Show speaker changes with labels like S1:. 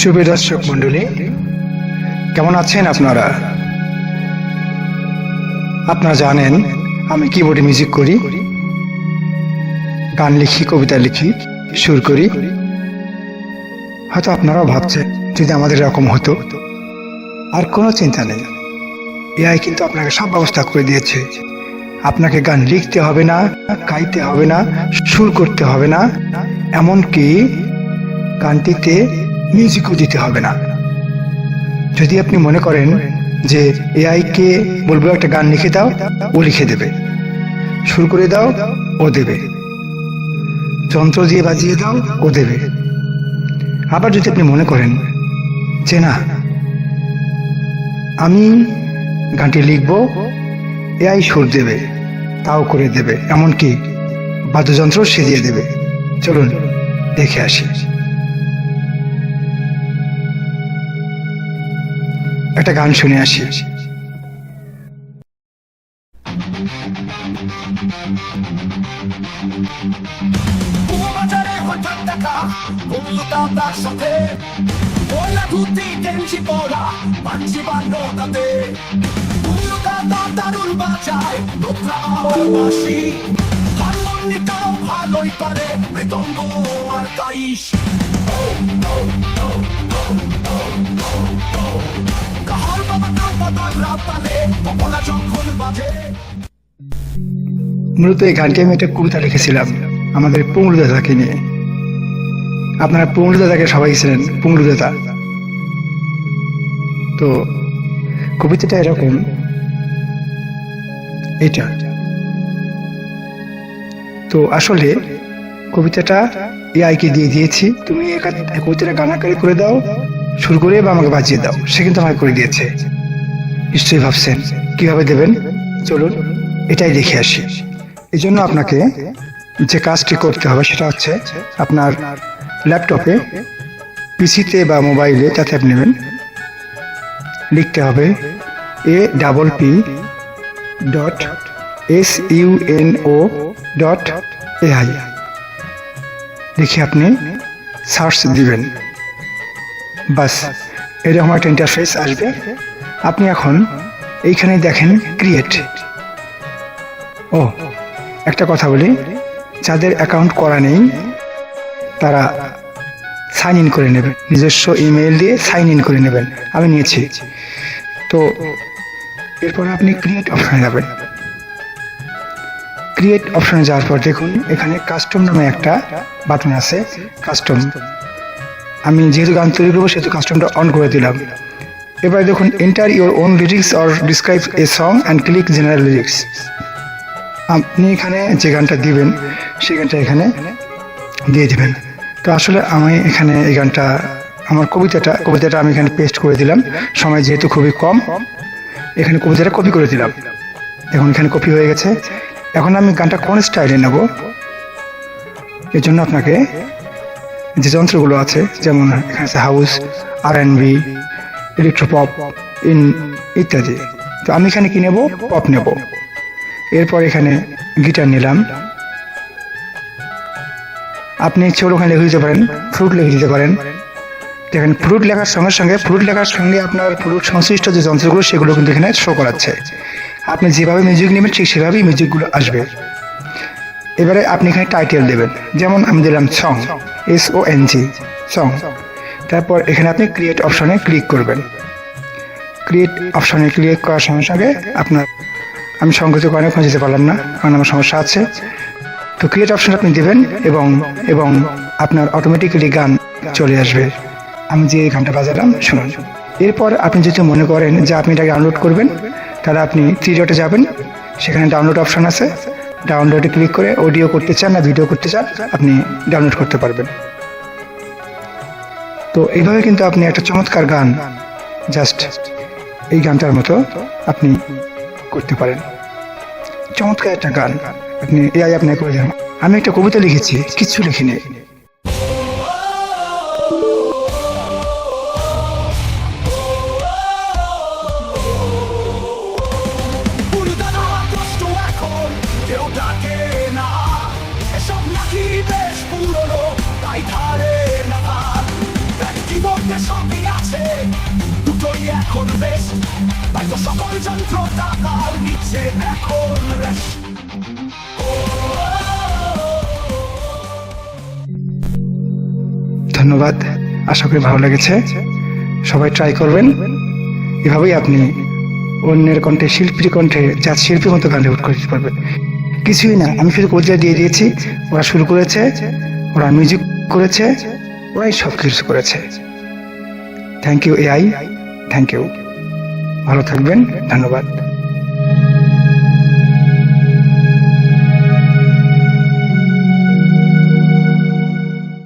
S1: শুভ দর্শক মন্ডলী কেমন আছেন আপনারা? আপনারা জানেন আমি কিবোর্ডে মিউজিক করি, গান লিখি, কবিতা লিখি, সুর করি। হয়তো আপনারাও ভাবছেন যদি আমাদের এরকম হতো, আর কোনো চিন্তা নেই। এআই কিন্তু আপনাকে সব ব্যবস্থা করে দিয়েছে। আপনাকে গান লিখতে হবে না, গাইতে হবে না, সুর করতে হবে না, এমনকি গানটিতে মিউজিকও দিতে হবে না। যদি আপনি মনে করেন যে এআই কে বলব, একটা গান লিখে দাও, ও লিখে দেবে। সুর করে দাও, ও দেবে। যন্ত্র দিয়ে বাজিয়ে দাও, ও দেবে। আবার যদি আপনি মনে করেন যে না, আমি গানটি লিখব এআই সুর দেবে, তাও করে দেবে, এমনকি বাদ্যযন্ত্র সেজিয়ে দেবে। চলুন, দেখে আসি।
S2: লোকরা আমার বাসি। হারমোনিটাও ভালোই পারে মৃদঙ্গ আর কাইশ কাহার
S1: মূলত এই গানটি আমি একটা কবিতা লিখেছিলাম আমাদের পুংলু দাদাকে নিয়ে। আপনারা পুংলু দাদাকে সবাই ছিলেন পুংলু দাদা। তো কবিতাটা এরকম, এটা। তো আসলে কবিতাটা এআইকে দিয়ে দিয়েছি। তুমি একা- কবিতাটা গান আকারে করে দাও শুরু করে বা আমাকে বাজিয়ে দাও, সে কিন্তু আমাকে করে দিয়েছে। নিশ্চয়ই ভাবছেন। কীভাবে দেবেন? চলুন, এটাই দেখে আসি। এই জন্য আপনাকে যে কাজটি করতে হবে সেটা হচ্ছে আপনার ল্যাপটপে, পিসিতে বা মোবাইলে, তাতে আপনি নেবেন। লিখতে হবে A double P dot S U N O dot AI লিখে আপনি সার্চ দিবেন। বাস, এরকম একটা ইন্টারফেস আসবে। আপনি এখন এইখানে দেখেন ক্রিয়েট ও, একটা কথা বলি। যাদের অ্যাকাউন্ট করা নেই, তারা সাইন ইন করে নেবেন। নিজস্ব ইমেল দিয়ে সাইন ইন করে নেবেন। আমি নিয়েছি। তো এরপরে আপনি ক্রিয়েট অপশানে যাবেন। ক্রিয়েট অপশানে যাওয়ার পর দেখুন, এখানে কাস্টম নামে একটা বাটন আছে কাস্টম আমি যেহেতু গান তৈরি করব, সেহেতু কাস্টমটা অন করে দিলাম। এবার দেখুন enter your own lyrics or describe a song and click general lyrics আপনি এখানে যে গানটা দিবেন, সেই গানটা এখানে দিয়ে দেবেন। তো আসলে আমি এখানে এই গানটা, আমার কবিতাটা কবিতাটা আমি এখানে পেস্ট করে দিলাম। সময় যেহেতু খুবই কম, এখানে কবিতাটা কপি করে দিলাম। এখন এখানে কপি হয়ে গেছে। এখন আমি গানটা কোন স্টাইলে নেব? এর জন্য আপনাকে যে যন্ত্রগুলো আছে, যেমন এখানে house R N B electropop in ইত্যাদি। তো আমি এখানে কি নেব? পপ নেব। এরপর এখানে গিটার নিলাম। আপনি ইচ্ছে ওখানে লিখে দিতে পারেন ফ্রুট লিখে দিতে পারেন। দেখেন ফ্রুট লেখার সঙ্গে সঙ্গে ফ্রুট লেখার সঙ্গে আপনার ফ্রুট সংশ্লিষ্ট যে যন্ত্রগুলো, সেগুলো কিন্তু এখানে শো করাচ্ছে। আপনি যেভাবে মিউজিক নেবেন, ঠিক সেভাবেই মিউজিকগুলো আসবে। এবারে আপনি এখানে টাইটেল দেবেন। যেমন আমি দিলাম song S O N G song তারপর এখানে আপনি ক্রিয়েট অপশনে ক্লিক করবেন। ক্রিয়েট অপশনে ক্লিক করার সঙ্গে সঙ্গে আপনার, আমি সংগত কারণে খুঁজে যেতে পারলাম না, কারণ আমার সমস্যা আছে। তো ক্রিয়েট অপশন আপনি দেবেন এবং এবং আপনার অটোমেটিক্যালি গান চলে আসবে। আমি যে গানটা বাজালাম, শুনুন। এরপর আপনি যদি মনে করেন যে আপনি এটাকে ডাউনলোড করবেন, তাহলে আপনি থ্রি ডটে যাবেন। সেখানে ডাউনলোড অপশন আছে। ডাউনলোডে ক্লিক করে অডিও করতে চান না ভিডিও করতে চান, আপনি ডাউনলোড করতে পারবেন। তো এইভাবে কিন্তু আপনি একটা চমৎকার গান জাস্ট এই গানটার মতো আপনি করতে পারেন। চমৎকার একটা গান আপনি এআই আপনাকে করে দেন। আমি একটা কবিতা লিখেছি, কিছু লিখিনি। ধন্যবাদ। আশা করি ভালো লেগেছে। সবাই ট্রাই করবেন। এভাবেই আপনি অন্যের কণ্ঠে, শিল্পীর কণ্ঠে যা শিল্পীর মতো গান রেকর্ড করতে পারবেন। কিছুই না, আমি শুধু কবিতা দিয়ে দিয়েছি। ওরা শুরু করেছে, ওরা মিউজিক করেছে, ওরাই সব কিছু করেছে thank you AI thank you ভালো থাকবেন ধন্যবাদ।